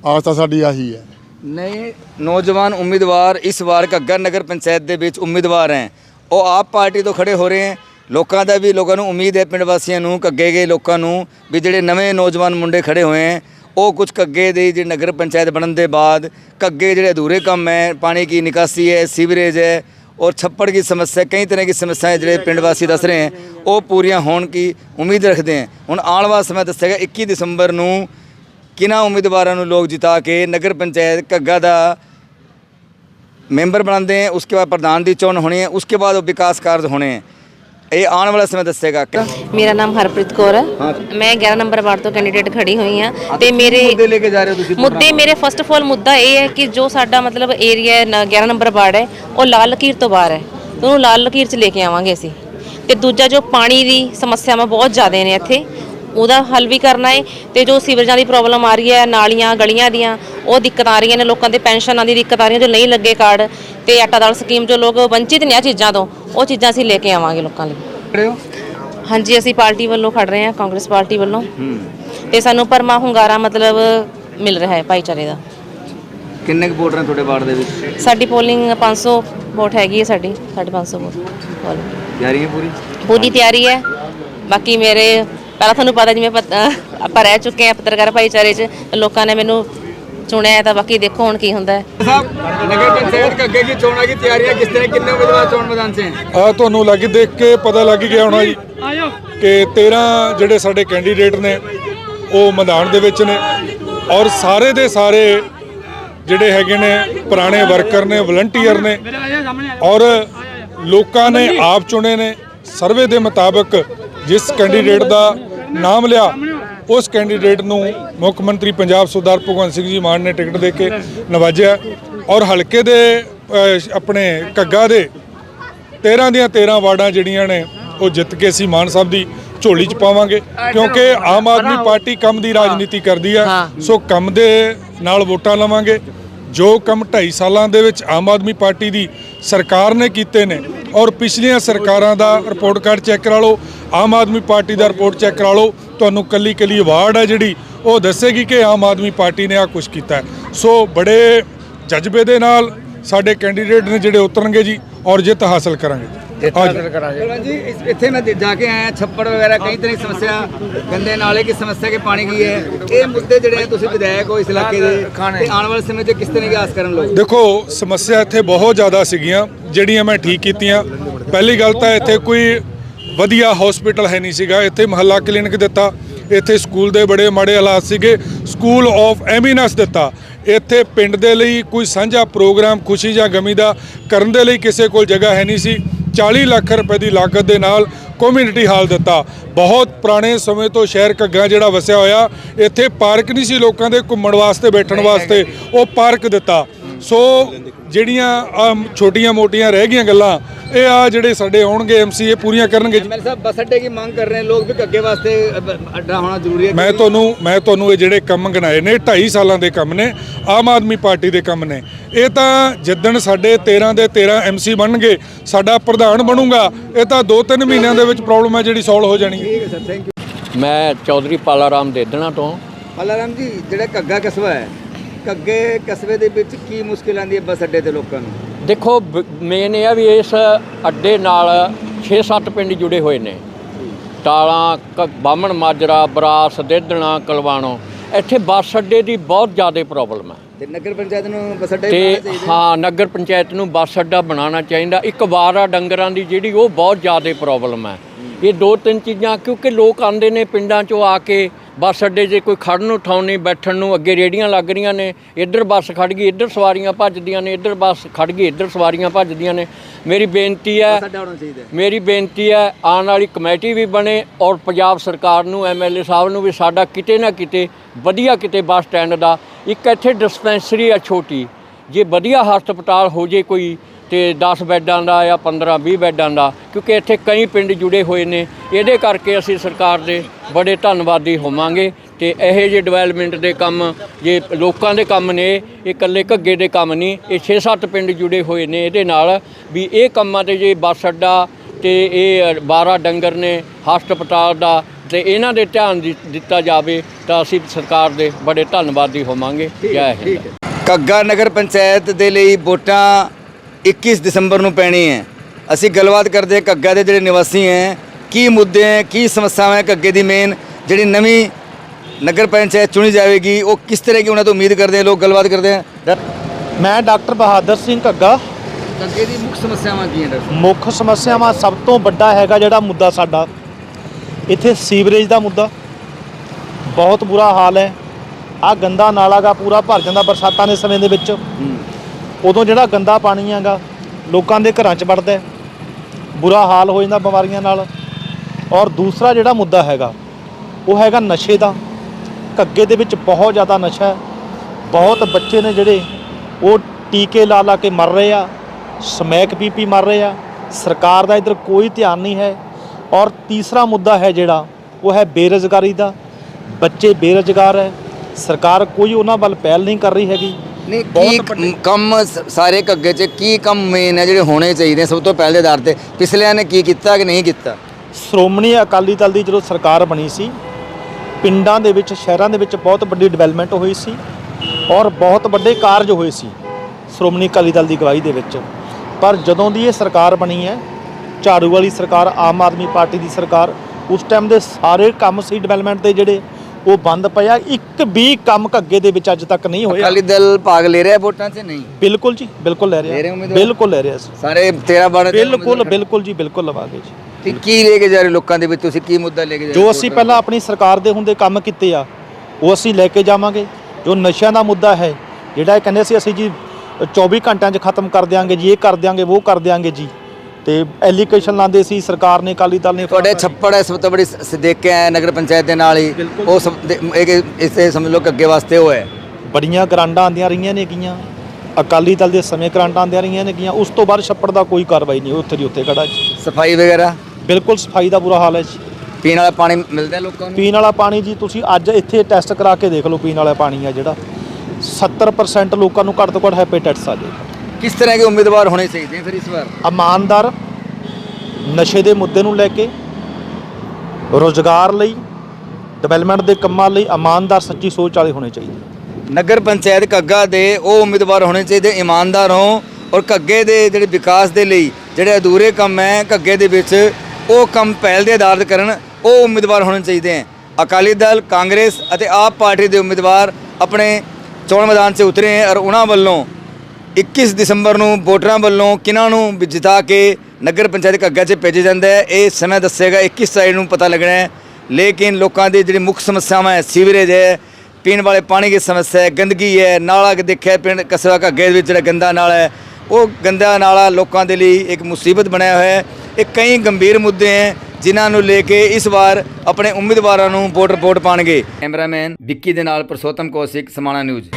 ਆਸਤਾ ਸਾਡੀ ਆਹੀ ਹੈ ਨਏ ਨੌਜਵਾਨ ਉਮੀਦਵਾਰ ਇਸ ਵਾਰ ਘੱਗਰ ਨਗਰ ਪੰਚਾਇਤ ਦੇ ਵਿੱਚ ਉਮੀਦਵਾਰ ਹੈ ਉਹ ਆਪ ਪਾਰਟੀ ਤੋਂ ਖੜੇ ਹੋ ਰਹੇ ਹਨ ਲੋਕਾਂ ਦਾ ਵੀ ਲੋਕਾਂ ਨੂੰ ਉਮੀਦ ਹੈ ਪਿੰਡ ਵਾਸੀਆਂ ਨੂੰ ਕੱਗੇ ਗਏ ਲੋਕਾਂ ਨੂੰ ਵੀ ਜਿਹੜੇ ਨਵੇਂ ਨੌਜਵਾਨ ਮੁੰਡੇ ਖੜੇ ਹੋਏ ਹੈ ਉਹ ਕੁਝ ਕੱਗੇ ਦੇ ਜਿਹੜੇ ਨਗਰ ਪੰਚਾਇਤ ਬਣਨ ਦੇ ਬਾਅਦ ਕੱਗੇ ਜਿਹੜੇ ਅਧੂਰੇ ਕੰਮ ਹੈ ਪਾਣੀ की निकासी है सीवरेज है और छप्पड़ की समस्या कई तरह की समस्याएं ਜਿਹੜੇ ਪਿੰਡ ਵਾਸੀ ਦੱਸ ਰਹੇ ਹੈ ਉਹ ਪੂਰੀਆਂ ਹੋਣ की ਉਮੀਦ ਰੱਖਦੇ ਹੈ ਹੁਣ ਆਉਣ ਵਾਲਾ ਸਮਾਂ ਦੱਸੇਗਾ 21 ਦਸੰਬਰ ਨੂੰ ਕਿਹਨਾਂ ਉਮੀਦਵਾਰਾਂ ਨੂੰ ਲੋਕ ਜਿਤਾ ਕੇ ਨਗਰ ਪੰਚਾਇਤ ਘੱਗਾ ਦਾ ਮੈਂਬਰ ਬਣਾਉਂਦੇ हैं उसके बाद प्रधान ਦੀ ਚੋਣ ਹੋਣੀ ਹੈ उसके बाद ਉਹ ਵਿਕਾਸ ਕਾਰਜ ਹੋਣੇ ਹੈ ਇਹ ਆਉਣ ਵਾਲਾ ਸਮਾਂ ਦੱਸੇਗਾ ਮੇਰਾ ਨਾਮ ਹਰਪ੍ਰੀਤ ਕੌਰ ਹੈ। ਮੈਂ 11 ਨੰਬਰ ਵਾਰਡ ਤੋਂ ਕੈਂਡੀਡੇਟ ਖੜੀ ਹੋਈ ਹਾਂ ਤੇ ਮੇਰੇ ਮੁੱਦੇ ਲੈ ਕੇ ਜਾ ਰਹੇ ਹੋ ਤੁਸੀਂ ਮੁੱਦੇ ਮੇਰੇ ਫਸਟ ਆਫ ਆਲ ਮੁੱਦਾ ਇਹ ਹੈ ਕਿ ਜੋ ਸਾਡਾ ਮਤਲਬ ਏਰੀਆ 11 ਨੰਬਰ ਵਾਰਡ ਹੈ ਉਹ ਲਾਲ ਲਕੀਰ ਤੋਂ ਬਾਹਰ ਹੈ। ਉਹਨੂੰ ਲਾਲ ਲਕੀਰ 'ਚ ਲੈ ਕੇ ਆਵਾਂਗੇ ਅਸੀਂ। ਤੇ ਦੂਜਾ ਜੋ ਪਾਣੀ ਦੀ ਸਮੱਸਿਆਵਾਂ ਬਹੁਤ ਜ਼ਿਆਦਾ ਨੇ ਇੱਥੇ ਉਹਦਾ ਹੱਲ ਵੀ ਕਰਨਾ ਹੈ ਤੇ ਜੋ ਸੀਵਰੇਜਾਂ ਦੀ ਪ੍ਰੋਬਲਮ ਆ ਰਹੀ ਹੈ ਨਾਲੀਆਂ ਗਲੀਆਂ ਦੀਆਂ ਉਹ ਦਿੱਕਤ ਆ ਰਹੀਆਂ ਨੇ ਲੋਕਾਂ ਦੇ ਪੈਨਸ਼ਨਾਂ ਦੀ ਦਿੱਕਤ ਆ ਰਹੀ ਹੈ ਜੋ ਨਹੀਂ ਲੱਗੇ ਕਾਰਡ ਤੇ ਆਟਾ ਦਾਲ ਸਕੀਮ ਜੋ ਲੋਕ ਵੰਚਿਤ ਨੇ ਆ ਚੀਜ਼ਾਂ ਤੋਂ ਉਹ ਚੀਜ਼ਾਂ ਅਸੀਂ ਲੈ ਕੇ ਆਵਾਂਗੇ ਲੋਕਾਂ ਲਈ। ਹਾਂਜੀ ਅਸੀਂ ਪਾਰਟੀ ਵੱਲੋਂ ਖੜ ਰਹੇ ਹਾਂ ਕਾਂਗਰਸ ਪਾਰਟੀ ਵੱਲੋਂ। ਤੇ ਸਾਨੂੰ ਪਰਮਾ ਹੁੰਗਾਰਾ ਮਤਲਬ ਮਿਲ ਰਿਹਾ ਹੈ ਭਾਈਚਾਰੇ ਦਾ। ਕਿੰਨੇ ਕੁ ਵੋਟਰ ਨੇ ਤੁਹਾਡੇ ਵਾਰਡ ਦੇ ਵਿੱਚ? ਸਾਡੀ ਪੋਲਿੰਗ 500 ਵੋਟ ਹੈਗੀ ਹੈ ਸਾਡੀ 550 ਵੋਟ। ਤਿਆਰੀ ਹੈ ਪੂਰੀ? ਪੂਰੀ ਤਿਆਰੀ ਹੈ। ਬਾਕੀ ਮੇਰੇ ਪਹਿਲਾਂ ਤੁਹਾਨੂੰ ਪਤਾ ਜਿਵੇਂ ਆਪਾਂ ਰਹਿ ਚੁੱਕੇ ਆ ਪੱਤਰਕਾਰ ਭਾਈਚਾਰੇ 'ਚ ਲੋਕਾਂ ਨੇ ਮੈਨੂੰ ਚੁਣਿਆ ਤਾਂ ਬਾਕੀ ਦੇਖੋ ਹੁਣ ਕੀ ਹੁੰਦਾ ਹੈ। ਤੁਹਾਨੂੰ ਲੱਗ ਦੇਖ ਕੇ ਪਤਾ ਲੱਗ ਗਿਆ ਹੋਣਾ ਜੀ ਕਿ 13 ਜਿਹੜੇ ਸਾਡੇ ਕੈਂਡੀਡੇਟ ਨੇ ਉਹ ਮੈਦਾਨ ਦੇ ਵਿੱਚ ਨੇ ਔਰ ਸਾਰੇ ਦੇ ਸਾਰੇ ਜਿਹੜੇ ਹੈਗੇ ਨੇ ਪੁਰਾਣੇ ਵਰਕਰ ਨੇ ਵਲੰਟੀਅਰ ਨੇ ਔਰ ਲੋਕਾਂ ਨੇ ਆਪ ਚੁਣੇ ਨੇ ਸਰਵੇ ਦੇ ਮੁਤਾਬਕ ਜਿਸ ਕੈਂਡੀਡੇਟ ਦਾ ਨਾਮ ਲਿਆ ਉਸ ਕੈਂਡੀਡੇਟ ਨੂੰ ਮੁੱਖ ਮੰਤਰੀ ਪੰਜਾਬ ਸਰਦਾਰ ਭਗਵੰਤ ਸਿੰਘ ਜੀ ਮਾਨ ਨੇ ਟਿਕਟ ਦੇ ਕੇ ਨਵਾਜਿਆ ਔਰ ਹਲਕੇ ਦੇ ਆਪਣੇ ਘੱਗਾ ਦੇ 13 ਦੀਆਂ 13 ਵਾਰਡਾਂ ਜਿਹੜੀਆਂ ਨੇ ਉਹ ਜਿੱਤ ਕੇ ਅਸੀਂ ਮਾਨ ਸਾਹਿਬ ਦੀ ਝੋਲੀ 'ਚ ਪਾਵਾਂਗੇ। ਕਿਉਂਕਿ ਆਮ ਆਦਮੀ ਪਾਰਟੀ ਕੰਮ ਦੀ ਰਾਜਨੀਤੀ ਕਰਦੀ ਆ ਸੋ ਕੰਮ ਦੇ ਨਾਲ ਵੋਟਾਂ ਲਵਾਂਗੇ। ਜੋ ਕੰਮ 2.5 ਸਾਲਾਂ ਦੇ ਵਿੱਚ ਆਮ ਆਦਮੀ ਪਾਰਟੀ ਦੀ ਸਰਕਾਰ ਨੇ ਕੀਤੇ ਨੇ ਔਰ ਪਿਛਲੀਆਂ ਸਰਕਾਰਾਂ ਦਾ ਰਿਪੋਰਟ ਕਾਰਡ ਚੈੱਕ ਕਰਾ ਲਓ, ਆਮ ਆਦਮੀ ਪਾਰਟੀ ਦਾ ਰਿਪੋਰਟ ਚੈੱਕ ਕਰਾ ਲਓ, ਤੁਹਾਨੂੰ ਕੱਲੀ ਕੱਲੀ ਅਵਾਰਡ ਹੈ ਜਿਹੜੀ, ਉਹ ਦੱਸੇਗੀ ਕਿ ਆਮ ਆਦਮੀ ਪਾਰਟੀ ਨੇ ਆ ਕੁਝ ਕੀਤਾ ਸੋ ਬੜੇ ਜਜ਼ਬੇ ਦੇ ਨਾਲ ਸਾਡੇ ਕੈਂਡੀਡੇਟ ਨੇ ਜਿਹੜੇ ਉਤਰਨਗੇ ਜੀ ਔਰ ਜਿੱਤ ਹਾਸਲ ਕਰਾਂਗੇ। ਦੇਖੋ ਸਮੱਸਿਆ ਇੱਥੇ ਬਹੁਤ ਜ਼ਿਆਦਾ ਸੀਗੀਆਂ ਜਿਹੜੀਆਂ ਮੈਂ ਠੀਕ ਕੀਤੀਆਂ। ਪਹਿਲੀ ਗੱਲ ਤਾਂ ਇੱਥੇ ਕੋਈ ਵਧੀਆ ਹਸਪੀਟਲ ਹੈ ਨਹੀਂ ਸੀਗਾ। ਇੱਥੇ ਮਹੱਲਾ ਕਲੀਨਿਕ ਦਿੱਤਾ। ਇੱਥੇ ਸਕੂਲ ਦੇ ਬੜੇ ਮਾੜੇ ਹਾਲਾਤ ਸੀਗੇ। ਸਕੂਲ ਆਫ ਐਮੀਨਸ ਦਿੱਤਾ। ਇੱਥੇ ਪਿੰਡ ਦੇ ਲਈ ਕੋਈ ਸਾਂਝਾ ਪ੍ਰੋਗਰਾਮ ਖੁਸ਼ੀ ਜਾਂ ਗਮੀ ਦਾ ਕਰਨ ਦੇ ਲਈ ਕਿਸੇ ਕੋਲ ਜਗ੍ਹਾ ਹੈ ਨਹੀਂ ਸੀ। 40 ਲੱਖ ਰੁਪਏ ਦੀ ਲਾਗਤ ਦੇ ਨਾਲ ਕਮਿਊਨਿਟੀ ਹਾਲ ਦਿੱਤਾ। ਬਹੁਤ ਪੁਰਾਣੇ ਸਮੇਂ ਤੋਂ ਸ਼ਹਿਰ ਘੱਗਾ ਜਿਹੜਾ ਵਸਿਆ ਹੋਇਆ, ਇੱਥੇ ਪਾਰਕ ਨਹੀਂ ਸੀ ਲੋਕਾਂ ਦੇ ਘੁੰਮਣ ਵਾਸਤੇ, ਬੈਠਣ ਵਾਸਤੇ। ਉਹ ਪਾਰਕ ਦਿੱਤਾ। ਸੋ ਜਿਹੜੀਆਂ ਛੋਟੀਆਂ ਮੋਟੀਆਂ ਰਹਿ ਗਈਆਂ ਗੱਲਾਂ ਇਹ ਆ ਜਿਹੜੇ ਸਾਡੇ ਆਉਣਗੇ ਐਮਸੀਏ ਪੂਰੀਆਂ ਕਰਨਗੇ। ਐਮਐਲ ਸਾਹਿਬ ਬੱਸ ਅੱਡੇ ਦੀ ਮੰਗ ਕਰ ਰਹੇ हैं ਲੋਕ ਵੀ ਅੱਗੇ ਵਾਸਤੇ ਅੱਡਾ ਹੋਣਾ ਜ਼ਰੂਰੀ ਹੈ। ਮੈਂ ਤੁਹਾਨੂੰ ਮੈਂ ਤੁਹਾਨੂੰ ਇਹ ਜਿਹੜੇ ਕੰਮ ਗਿਣਾਏ ਨੇ 2.5 ਸਾਲਾਂ ਦੇ ਕੰਮ ਨੇ ਆਮ ਆਦਮੀ ਪਾਰਟੀ ਦੇ ਕੰਮ ਨੇ। ਇਹ ਤਾਂ ਜਿੱਦਣ ਸਾਡੇ 13 ਦੇ 13 ਐਮਸੀ ਬਣਨਗੇ ਸਾਡਾ ਪ੍ਰਧਾਨ ਬਣੂਗਾ ਇਹ ਤਾਂ 2-3 ਮਹੀਨਿਆਂ ਦੇ ਵਿੱਚ ਪ੍ਰੋਬਲਮ ਹੈ ਜਿਹੜੀ ਸੋਲਵ ਹੋ ਜਾਣੀ ਹੈ। ਠੀਕ ਹੈ ਸਰ ਥੈਂਕ ਯੂ ਮੈਂ ਚੌਧਰੀ ਪਾਲਾ ਰਾਮ ਦੇਦਣਾ ਤੋਂ। ਮਲਾਰਾਮ ਜੀ ਜਿਹੜਾ ਘੱਗਾ ਕਸਬਾ ਹੈ ਘੱਗੇ ਕਸਬੇ ਦੇ ਵਿੱਚ ਕੀ ਮੁਸ਼ਕਿਲ ਆਉਂਦੀ ਹੈ ਬੱਸ ਅੱਡੇ ਤੇ ਲੋਕਾਂ ਨੂੰ? ਦੇਖੋ ਮੇਨ ਇਹ ਆ ਵੀ ਇਸ ਅੱਡੇ ਨਾਲ 6-7 ਪਿੰਡ ਜੁੜੇ ਹੋਏ ਨੇ। ਟਾਲਾਂ ਬਾਹਮਣ ਮਾਜਰਾ ਬਰਾਸ ਦੇਦਣਾ ਕਲਵਾਣੋ ਇੱਥੇ ਬੱਸ ਅੱਡੇ ਦੀ ਬਹੁਤ ਜ਼ਿਆਦਾ ਪ੍ਰੋਬਲਮ ਹੈ ਤੇ ਨਗਰ ਪੰਚਾਇਤ ਨੂੰ ਬੱਸ ਅੱਡਾ ਬਣਾਉਣਾ ਚਾਹੀਦਾ? ਹਾਂ ਨਗਰ ਪੰਚਾਇਤ ਨੂੰ ਬੱਸ ਅੱਡਾ ਬਣਾਉਣਾ ਚਾਹੀਦਾ। ਇੱਕ ਵਾਰ ਆ ਡੰਗਰਾਂ ਦੀ ਜਿਹੜੀ ਉਹ ਬਹੁਤ ਜ਼ਿਆਦਾ ਪ੍ਰੋਬਲਮ ਹੈ ਇਹ ਦੋ ਤਿੰਨ ਚੀਜ਼ਾਂ ਕਿਉਂਕਿ ਲੋਕ ਆਉਂਦੇ ਨੇ ਪਿੰਡਾਂ 'ਚੋਂ ਆ ਕੇ ਬੱਸ ਅੱਡੇ 'ਜੇ ਕੋਈ ਖੜਨ ਨੂੰ ਥਾਂ ਨਹੀਂ ਬੈਠਣ ਨੂੰ ਅੱਗੇ ਰੇੜੀਆਂ ਲੱਗ ਰਹੀਆਂ ਨੇ ਇੱਧਰ ਬੱਸ ਖੜ ਗਈ ਇੱਧਰ ਸਵਾਰੀਆਂ ਭੱਜਦੀਆਂ ਨੇ ਇੱਧਰ ਬੱਸ ਖੜ ਗਈ ਇੱਧਰ ਸਵਾਰੀਆਂ ਭੱਜਦੀਆਂ ਨੇ ਮੇਰੀ ਬੇਨਤੀ ਹੈ। ਮੇਰੀ ਬੇਨਤੀ ਹੈ ਆਉਣ ਵਾਲੀ ਕਮੇਟੀ ਵੀ ਬਣੇ ਔਰ ਪੰਜਾਬ ਸਰਕਾਰ ਨੂੰ ਐਮਐਲਏ ਸਾਹਿਬ ਨੂੰ ਵੀ ਸਾਡਾ ਕਿਤੇ ਨਾ ਕਿਤੇ ਵਧੀਆ ਕਿਤੇ ਬੱਸ ਸਟੈਂਡ ਦਾ ਇੱਕ ਇੱਥੇ ਡਿਸਪੈਂਸਰੀ ਆ ਛੋਟੀ ਜੇ ਵਧੀਆ ਹਸਪਤਾਲ ਹੋ ਜੇ ਕੋਈ ਤੇ 10 ਬੈੱਡਾਂ ਦਾ ਜਾਂ 15 20 ਬੈੱਡਾਂ ਦਾ ਕਿਉਂਕਿ ਇੱਥੇ ਕਈ ਪਿੰਡ ਜੁੜੇ ਹੋਏ ਨੇ। ਇਹਦੇ ਕਰਕੇ ਅਸੀਂ ਸਰਕਾਰ ਦੇ ਬੜੇ ਧੰਨਵਾਦੀ ਹੋਵਾਂਗੇ ਤੇ ਇਹੋ ਜਿਹੇ ਡਿਵੈਲਪਮੈਂਟ ਦੇ ਕੰਮ ਜੇ ਲੋਕਾਂ ਦੇ ਕੰਮ ਨੇ ਇਹ ਇਕੱਲੇ ਘੱਗੇ ਦੇ ਕੰਮ ਨਹੀਂ ਇਹ 6-7 ਪਿੰਡ ਜੁੜੇ ਹੋਏ ਨੇ ਇਹਦੇ ਨਾਲ ਵੀ ਇਹ ਕੰਮਾਂ ਤੇ ਜੇ ਬੱਸ ਅੱਡਾ ਤੇ ਇਹ 12 ਡੰਗਰ ਨੇ ਹਸਪਤਾਲ ਦਾ ਤੇ ਇਹਨਾਂ ਦੇ ਧਿਆਨ ਦਿੱਤਾ ਜਾਵੇ ਤਾਂ ਅਸੀਂ ਸਰਕਾਰ ਦੇ ਬੜੇ ਧੰਨਵਾਦੀ ਹੋਵਾਂਗੇ। ਜੈ ਹਿੰਦ। ਕੱਗਾ ਨਗਰ ਪੰਚਾਇਤ ਦੇ ਲਈ ਵੋਟਾਂ 21 ਦਸੰਬਰ ਨੂੰ ਪੈਣੀ ਹੈ। ਅਸੀਂ ਗੱਲਬਾਤ ਕਰਦੇ ਹਾਂ ਕੱਗਾ ਦੇ ਜਿਹੜੇ ਨਿਵਾਸੀ ਹੈ ਕੀ ਮੁੱਦੇ ਹੈ ਕੀ ਸਮੱਸਿਆਵਾਂ ਹੈ ਕੱਗੇ ਦੀ ਮੇਨ ਜਿਹੜੀ ਨਵੀਂ ਨਗਰ ਪੰਚਾਇਤ ਚੁਣੀ ਜਾਵੇਗੀ ਉਹ ਕਿਸ ਤਰ੍ਹਾਂ ਕੀ ਉਹਨਾਂ ਤੋਂ ਉਮੀਦ ਕਰਦੇ हैं ਲੋਕ ਗੱਲਬਾਤ ਕਰਦੇ हैं ਮੈਂ ਡਾਕਟਰ ਬਹਾਦਰ ਸਿੰਘ ਘੱਗਾ। ਕੱਗੇ ਦੀ ਮੁੱਖ ਸਮੱਸਿਆਵਾਂ ਕੀ ਹੈ ਡਾਕਟਰ ਮੁੱਖ ਸਮੱਸਿਆਵਾਂ ਸਭ ਤੋਂ ਵੱਡਾ ਹੈਗਾ ਜਿਹੜਾ ਮੁੱਦਾ ਸਾਡਾ। ਇੱਥੇ ਸੀਵਰੇਜ ਦਾ ਮੁੱਦਾ। ਬਹੁਤ ਬੁਰਾ ਹਾਲ ਹੈ। ਆ ਗੰਦਾ ਨਾਲਾ ਗਾ ਪੂਰਾ ਭਰ ਜਾਂਦਾ ਬਰਸਾਤਾਂ ਦੇ ਸਮੇਂ ਦੇ ਵਿੱਚ। ਉਦੋਂ ਜਿਹੜਾ ਗੰਦਾ ਪਾਣੀ ਹੈਗਾ, ਲੋਕਾਂ ਦੇ ਘਰਾਂ 'ਚ ਵੜਦਾ ਬੁਰਾ ਹਾਲ ਹੋ ਜਾਂਦਾ ਬਿਮਾਰੀਆਂ ਨਾਲ। ਔਰ ਦੂਸਰਾ ਜਿਹੜਾ ਮੁੱਦਾ ਹੈਗਾ, ਉਹ ਹੈਗਾ ਨਸ਼ੇ ਦਾ। ਘੱਗੇ ਦੇ ਵਿੱਚ ਬਹੁਤ ਜ਼ਿਆਦਾ ਨਸ਼ਾ ਹੈ। ਬਹੁਤ ਬੱਚੇ ਨੇ ਜਿਹੜੇ, ਉਹ ਟੀਕੇ ਲਾ ਲਾ ਕੇ ਮਰ ਰਹੇ ਆ, ਸਮੈਕ ਪੀ ਪੀ ਮਰ ਰਹੇ ਆ। ਸਰਕਾਰ ਦਾ ਇਧਰ ਕੋਈ ਧਿਆਨ ਨਹੀਂ ਹੈ। ਔਰ ਤੀਸਰਾ ਮੁੱਦਾ ਹੈ ਜਿਹੜਾ, ਉਹ ਹੈ ਬੇਰੁਜ਼ਗਾਰੀ ਦਾ। ਬੱਚੇ ਬੇਰੁਜ਼ਗਾਰ ਹੈ। ਸਰਕਾਰ ਕੋਈ ਉਹਨਾਂ ਵੱਲ ਪਹਿਲ ਨਹੀਂ ਕਰ ਰਹੀ ਹੈਗੀ। ਨਹੀਂ ਕੀ ਕੰਮ ਸ- ਸਾਰੇ ਕੱਗੇ 'ਚ ਕੀ ਕੰਮ ਮੇਨ ਹੈ ਜਿਹੜੇ ਹੋਣੇ ਚਾਹੀਦੇ ਸਭ ਤੋਂ ਪਹਿਲੇ ਆਧਾਰ ਤੇ? ਪਿਛਲਿਆਂ ਨੇ ਕੀ ਕੀਤਾ ਕਿ ਨਹੀਂ ਕੀਤਾ? ਸ਼੍ਰੋਮਣੀ ਅਕਾਲੀ ਦਲ ਦੀ ਜਦੋਂ ਸਰਕਾਰ ਬਣੀ ਸੀ ਪਿੰਡਾਂ ਦੇ ਵਿੱਚ ਸ਼ਹਿਰਾਂ ਦੇ ਵਿੱਚ ਬਹੁਤ ਵੱਡੀ ਡਿਵੈਲਪਮੈਂਟ ਹੋਈ ਸੀ ਔਰ ਬਹੁਤ ਵੱਡੇ ਕਾਰਜ ਹੋਏ ਸੀ ਸ਼੍ਰੋਮਣੀ ਅਕਾਲੀ ਦਲ ਦੀ ਅਗਵਾਈ ਦੇ ਵਿੱਚ। ਪਰ ਜਦੋਂ ਦੀ ਇਹ ਸਰਕਾਰ ਬਣੀ ਹੈ ਝਾੜੂ ਵਾਲੀ ਸਰਕਾਰ ਆਮ ਆਦਮੀ ਪਾਰਟੀ ਦੀ ਸਰਕਾਰ ਉਸ ਟਾਈਮ ਦੇ ਸਾਰੇ ਕੰਮ ਸੀ ਡਿਵੈਲਪਮੈਂਟ ਦੇ ਜਿਹੜੇ। ਉਹ ਬੰਦ ਪਿਆ। ਇੱਕ ਵੀ ਕੰਮ ਘੱਗੇ ਦੇ ਵਿੱਚ ਅੱਜ ਤੱਕ ਨਹੀਂ ਹੋਇਆ। ਅਕਾਲੀ ਦਲ ਭਾਗ ਲੈ ਰਿਹਾ ਵੋਟਾਂ 'ਚ ਨਹੀਂ? ਬਿਲਕੁਲ ਜੀ ਬਿਲਕੁਲ ਲੈ ਰਹੇ। ਰਿਹਾ ਉਮੀਦਵਾਰ? ਬਿਲਕੁਲ ਲੈ ਰਿਹਾ। ਸੀ ਸਾਰੇ 13 12 ਬਿਲਕੁਲ ਬਿਲਕੁਲ ਜੀ ਬਿਲਕੁਲ ਲਵਾਂਗੇ ਜੀ। ਤੇ ਕੀ ਲੈ ਕੇ ਜਾ ਰਹੇ ਲੋਕਾਂ ਦੇ ਵਿੱਚ? ਤੁਸੀਂ ਕੀ ਮੁੱਦਾ ਲੈ ਕੇ ਜਾ ਰਹੇ ਜੋ ਅਸੀਂ ਪਹਿਲਾਂ ਆਪਣੀ ਸਰਕਾਰ ਦੇ ਹੁੰਦੇ ਕੰਮ ਕੀਤੇ ਆ ਉਹ ਅਸੀਂ ਲੈ ਕੇ ਜਾਵਾਂਗੇ। ਜੋ ਨਸ਼ਿਆਂ ਦਾ ਮੁੱਦਾ ਹੈ ਜਿਹੜਾ ਇਹ ਕਹਿੰਦੇ ਸੀ ਅਸੀਂ ਜੀ 24 ਘੰਟਿਆਂ 'ਚ ਖਤਮ ਕਰ ਦਿਆਂਗੇ ਜੀ ਇਹ ਕਰ ਦਿਆਂਗੇ ਉਹ ਕਰ ਦਿਆਂਗੇ ਜੀ। ਤੇ ਐਲੀਗੇਸ਼ਨ ਲਾਉਂਦੇ ਸੀ ਸਰਕਾਰ ਨੇ ਅਕਾਲੀ ਦਲ ਨੇ ਤੁਹਾਡੇ ਛੱਪੜ ਹੈ ਸਭ ਤੋਂ ਬੜੀ ਸ- ਦੇਖ ਕੇ ਆਏ ਨਗਰ ਪੰਚਾਇਤ ਦੇ ਨਾਲ ਹੀ। ਉਹ ਇਸੇ ਸਮਝ ਲਓ ਕਿ ਅੱਗੇ ਵਾਸਤੇ ਉਹ ਹੈ ਬੜੀਆਂ ਗਰਾਂਡਾਂ ਆਂਦੀਆਂ ਰਹੀਆਂ ਨੇ ਗੀਆਂ। ਅਕਾਲੀ ਦਲ ਦੇ ਸਮੇਂ ਗਰਾਂਟਾਂ ਆਂਦੀਆਂ ਰਹੀਆਂ ਨੇ ਗੀਆਂ। ਉਸ ਤੋਂ ਬਾਅਦ ਛੱਪੜ ਦਾ ਕੋਈ ਕਾਰਵਾਈ ਨਹੀਂ ਉੱਥੇ ਦੀ ਉੱਥੇ ਖੜਾ ਜੀ। ਸਫ਼ਾਈ ਵਗੈਰਾ? ਬਿਲਕੁਲ ਸਫ਼ਾਈ ਦਾ ਬੁਰਾ ਹਾਲ ਹੈ ਜੀ। ਪੀਣ ਵਾਲਾ ਪਾਣੀ ਮਿਲਦਾ ਹੈ ਲੋਕਾਂ ਨੂੰ? ਪੀਣ ਵਾਲਾ ਪਾਣੀ ਜੀ ਤੁਸੀਂ ਅੱਜ ਇੱਥੇ ਟੈਸਟ ਕਰਾ ਕੇ ਦੇਖ ਲਓ ਪੀਣ ਵਾਲਾ ਪਾਣੀ ਆ ਜਿਹੜਾ। 70% ਲੋਕਾਂ ਨੂੰ ਘੱਟ ਤੋਂ ਘੱਟ ਹੈਪੇਟਾਈਟਸ ਆ ਜਾਏਗਾ ਕਿਸ ਤਰ੍ਹਾਂ ਦੇ ਉਮੀਦਵਾਰ ਹੋਣੇ ਚਾਹੀਦੇ ਹੈ ਫਿਰ ਇਸ ਵਾਰ? ਇਮਾਨਦਾਰ ਨਸ਼ੇ ਦੇ ਮੁੱਦੇ ਨੂੰ ਲੈ ਕੇ ਰੋਜ਼ਗਾਰ ਲਈ ਡਿਵੈਲਪਮੈਂਟ ਦੇ ਕੰਮਾਂ ਲਈ ਇਮਾਨਦਾਰ ਸੱਚੀ ਸੋਚ ਵਾਲੇ ਹੋਣੇ ਚਾਹੀਦੇ ਨਗਰ ਪੰਚਾਇਤ ਕੱਗਾ ਦੇ ਉਹ ਉਮੀਦਵਾਰ ਹੋਣੇ ਚਾਹੀਦੇ ਇਮਾਨਦਾਰ ਹੋਣ ਔਰ ਕੱਗੇ ਦੇ ਜਿਹੜੇ ਵਿਕਾਸ ਦੇ ਲਈ ਜਿਹੜੇ ਅਧੂਰੇ ਕੰਮ ਹੈ ਕੱਗੇ ਦੇ ਵਿੱਚ ਉਹ ਕੰਮ ਪਹਿਲ ਦੇ ਆਧਾਰ ਤੇ ਕਰਨ ਉਹ ਉਮੀਦਵਾਰ ਹੋਣੇ ਚਾਹੀਦੇ ਹੈ। ਅਕਾਲੀ ਦਲ ਕਾਂਗਰਸ ਅਤੇ ਆਪ ਪਾਰਟੀ ਦੇ ਉਮੀਦਵਾਰ ਆਪਣੇ ਚੋਣ ਮੈਦਾਨ 'ਚ ਉਤਰੇ ਹੈ ਔਰ ਉਹਨਾਂ ਵੱਲੋਂ 21 ਦਸੰਬਰ ਨੂੰ ਵੋਟਰਾਂ ਵੱਲੋਂ ਕਿਹਨਾਂ ਨੂੰ ਵੀ ਜਿਤਾ ਕੇ ਨਗਰ ਪੰਚਾਇਤ ਕੱਗਾ 'ਚ ਭੇਜਿਆ ਜਾਂਦਾ ਹੈ? ਇਹ ਸਮਾਂ ਦੱਸੇਗਾ 21 ਸਾਈਡ ਨੂੰ ਪਤਾ ਲੱਗਣਾ ਹੈ। ਲੇਕਿਨ ਲੋਕਾਂ ਦੀ ਜਿਹੜੀ ਮੁੱਖ ਸਮੱਸਿਆਵਾਂ ਹੈ, ਸੀਵਰੇਜ ਹੈ, ਪੀਣ ਵਾਲੇ ਪਾਣੀ ਦੀ ਸਮੱਸਿਆ ਹੈ, ਗੰਦਗੀ ਹੈ, ਨਾਲਾ ਦੇਖਿਆ ਪਿੰਡ ਕਸਬਾ ਘੱਗੇ ਦੇ ਵਿੱਚ ਜਿਹੜਾ ਗੰਦਾ ਨਾਲਾ ਹੈ, ਉਹ ਗੰਦਾ ਨਾਲਾ ਲੋਕਾਂ ਦੇ ਲਈ ਇੱਕ ਮੁਸੀਬਤ ਬਣਿਆ ਹੋਇਆ ਹੈ। ਇਹ ਕਈ ਗੰਭੀਰ ਮੁੱਦੇ ਹੈ ਜਿਨ੍ਹਾਂ ਨੂੰ ਲੈ ਕੇ ਇਸ ਵਾਰ ਆਪਣੇ ਉਮੀਦਵਾਰਾਂ ਨੂੰ ਵੋਟ ਰਿਪੋਰਟ ਪਾਣਗੇ। ਕੈਮਰਾਮੈਨ ਵਿੱਕੀ ਦੇ ਨਾਲ ਪ੍ਰਸੋਤਮ ਕੌਸ਼ਿਕ, ਸਮਾਣਾ ਨਿਊਜ਼।